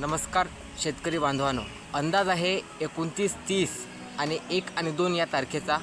नमस्कार शेतकरी बांधवांनो. अंदाज आहे एकोणतीस तीस आणि एक आणि दोन या तारखेचा.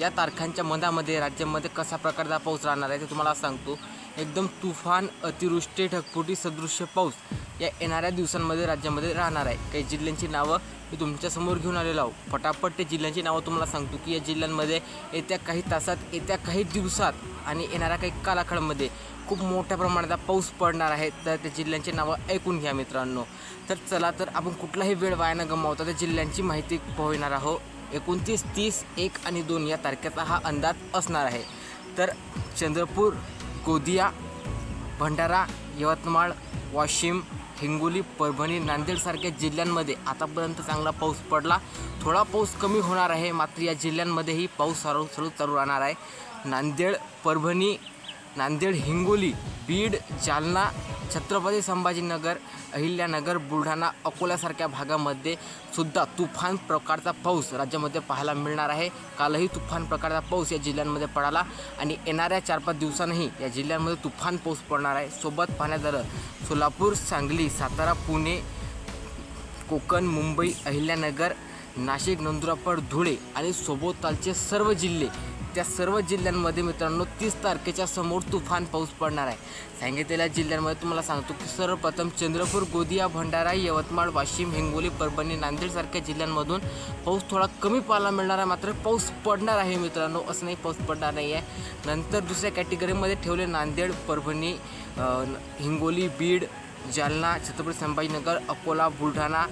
या तारखांच्या मधामध्ये राज्यामध्ये कसा प्रकारचा पाऊस राहणार आहे ते तुम्हाला सांगतो. एकदम तुफान अतिवृष्टी ढगफुटी सदृश्य पाऊस या येणाऱ्या दिवसांमध्ये राज्यामध्ये राहणार आहे. काही जिल्ह्यांची नावं मी तुमच्यासमोर घेऊन आलेलो आहो. फटाफट ते जिल्ह्यांची नावं तुम्हाला सांगतो की या जिल्ह्यांमध्ये येत्या काही तासात येत्या काही दिवसात आणि येणाऱ्या काही कालाखडमध्ये खूप मोठ्या प्रमाणात पाऊस पडणार आहे. तर त्या जिल्ह्यांची नावं ऐकून घ्या मित्रांनो. तर चला तर आपण कुठलाही वेळ वाया न गमावता त्या जिल्ह्यांची माहिती पोहणार आहोत. एकोणतीस तीस एक आणि दोन या तारखेचा हा अंदाज असणार आहे. तर चंद्रपूर गोदिया भंडारा यवतमाळ वाशिम हिंगोली परभणी नांदेडसारख्या जिल्ह्यांमध्ये आतापर्यंत चांगला पाऊस पडला. थोडा पाऊस कमी होणार आहे मात्र या जिल्ह्यांमध्येही पाऊस हळू हळू चालू राहणार आहे. नांदेड परभणी नांदेड हिंगोली बीड जालना छत्रपती संभाजीनगर अहिल्यानगर बुलढाणा अकोल्यासारख्या भागामध्ये सुद्धा तुफान प्रकारचा पाऊस राज्यामध्ये पाहायला मिळणार आहे. कालही तुफान प्रकारचा पाऊस या जिल्ह्यांमध्ये पडाला आणि येणाऱ्या चार पाच दिवसांनीही या जिल्ह्यांमध्ये तुफान पाऊस पडणार आहे. सोबत पाहण्यात आलं सोलापूर सांगली सातारा पुणे कोकण मुंबई अहिल्यानगर नाशिक नंदुरापूर धुळे आणि सोबोतालचे सर्व जिल्हे त्या सर्व जिल्ह्यांमध्ये मित्रांनो तीस तारखेच्या समोर तुफान पाऊस पडणार आहे. सांगितलेल्या जिल्ह्यांमध्ये तुम्हाला सांगतो की सर्वप्रथम चंद्रपूर गोदिया भंडारा यवतमाळ वाशिम हिंगोली परभणी नांदेडसारख्या जिल्ह्यांमधून पाऊस थोडा कमी पाहायला मिळणार आहे. मात्र पाऊस पडणार आहे मित्रांनो असं नाही पाऊस पडणार नाही आहे. नंतर दुसऱ्या कॅटेगरीमध्ये ठेवले नांदेड परभणी हिंगोली बीड जालना छत्रपती संभाजीनगर अकोला बुलढाणा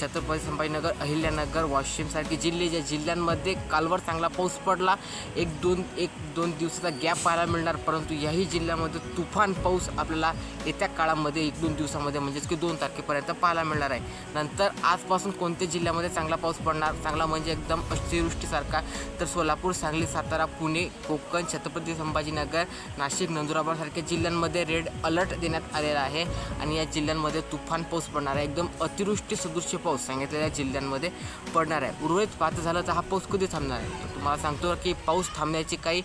छत्रपती संभाजीनगर अहिल्यानगर वाशिमसारखे जिल्हे ज्या जिल्ह्यांमध्ये कालवर चांगला पाऊस पडला. एक दोन एक दोन दिवसाचा गॅप पाहायला मिळणार परंतु याही जिल्ह्यामध्ये तुफान पाऊस आपल्याला येत्या काळामध्ये एक दोन दिवसामध्ये म्हणजेच की दोन तारखेपर्यंत पाहायला मिळणार आहे. नंतर आजपासून कोणत्या जिल्ह्यामध्ये चांगला पाऊस पडणार? चांगला म्हणजे एकदम अतिवृष्टीसारखा. तर सोलापूर सांगली सातारा पुणे कोकण छत्रपती संभाजीनगर नाशिक नंदुराबारसारख्या जिल्ह्यांमध्ये रेड अलर्ट देण्यात आलेला आहे. आणि या जिल्ह्यांमध्ये तुफान पाऊस पडणार आहे. एकदम अतिवृष्टी सदृश्य पाऊस सांगितलेल्या जिल्ह्यांमध्ये पडणार आहे. उर्वरित पाहत झालं तर हा पाऊस कधी थांबणार आहे? तुम्हाला सांगतो की पाऊस थांबण्याची काही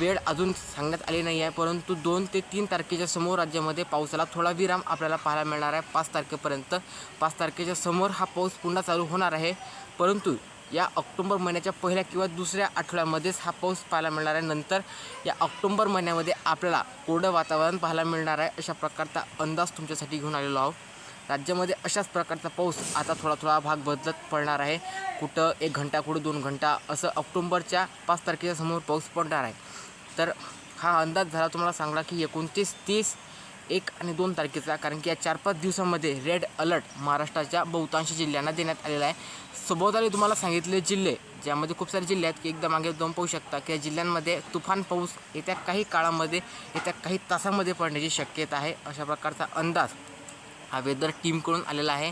वेळ अजून सांगण्यात आली नाही आहे. परंतु दोन ते तीन तारखेच्या समोर राज्यामध्ये पावसाला थोडा विराम आपल्याला पाहायला मिळणार आहे. पाच तारखेपर्यंत पाच तारखेच्या समोर हा पाऊस पुन्हा चालू होणार आहे. परंतु या ऑक्टोंबर महिन्याच्या पहिल्या किंवा दुसऱ्या आठवड्यामध्येच हा पाऊस पाहायला मिळणार आहे. नंतर या ऑक्टोंबर महिन्यामध्ये आपल्याला कोरडं वातावरण पाहायला मिळणार आहे. अशा प्रकारचा अंदाज तुमच्यासाठी घेऊन आलेलो आहोत. राज्यामध्ये अशाच प्रकारचा पाऊस आता थोडा थोडा भाग बदलत पडणार आहे. कुठं एक घंटा कुठं दोन घंटा असं ऑक्टोंबरच्या पाच तारखेच्या समोर पाऊस पडणार आहे. तर हा अंदाज झाला तुम्हाला सांगला की एकोणतीस तीस एक आणि दोन तारखेचा कारण की या चार पाच दिवसामध्ये रेड अलर्ट महाराष्ट्राच्या बहुतांश जिल्ह्यांना देण्यात आलेला आहे. सभोवताली तुम्हाला सांगितले जिल्हे ज्यामध्ये खूप सारे जिल्हे आहेत की एकदा मागे दोन पाहू शकता की या जिल्ह्यांमध्ये तुफान पाऊस येत्या काही काळामध्ये येत्या काही तासामध्ये पडण्याची शक्यता आहे. अशा प्रकारचा अंदाज हा वेदर टीमकडून आलेला आहे.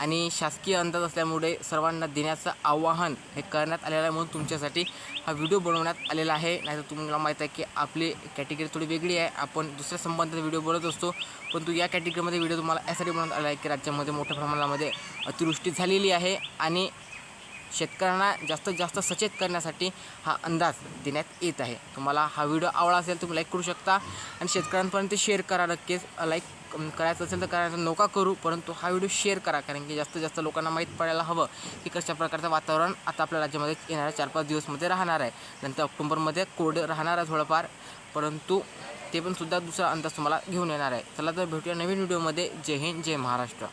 आणि शासकीय अंदाज असल्यामुळे सर्वांना देण्याचं आवाहन हे करण्यात आलेलं आहे म्हणून तुमच्यासाठी हा व्हिडिओ बनवण्यात आलेला आहे. नाहीतर तुम्हाला माहीत आहे की आपली कॅटेगरी थोडी वेगळी आहे. आपण दुसऱ्या संबंधित व्हिडिओ बनवत असतो. परंतु या कॅटेगरीमध्ये व्हिडिओ तुम्हाला यासाठी बनवण्यात आला आहे की राज्यामध्ये मोठ्या प्रमाणामध्ये अतिवृष्टी झालेली आहे. आणि शेतकऱ्यांना जास्तीत जास्त सचेत करण्यासाठी हा अंदाज देण्यात येत आहे. तुम्हाला हा व्हिडिओ आवडला असेल तुम्ही लाईक करू शकता. आणि शेतकऱ्यांपर्यंत शेअर करा नक्कीच. लाईक करायचं असेल तर करायचं नका करू परंतु हा व्हिडिओ शेअर करा कारण की जास्तीत जास्त लोकांना माहीत पडायला हवं की कशा प्रकारचं वातावरण आता आपल्या राज्यामध्ये येणाऱ्या चार पाच दिवसमध्ये राहणार आहे. नंतर ऑक्टोबरमध्ये कोरडं राहणार आहे थोडंफार परंतु ते पण सुद्धा दुसरा अंदाज तुम्हाला घेऊन येणार आहे. चला तर भेटूया नवीन व्हिडिओमध्ये. जय हिंद जय महाराष्ट्र.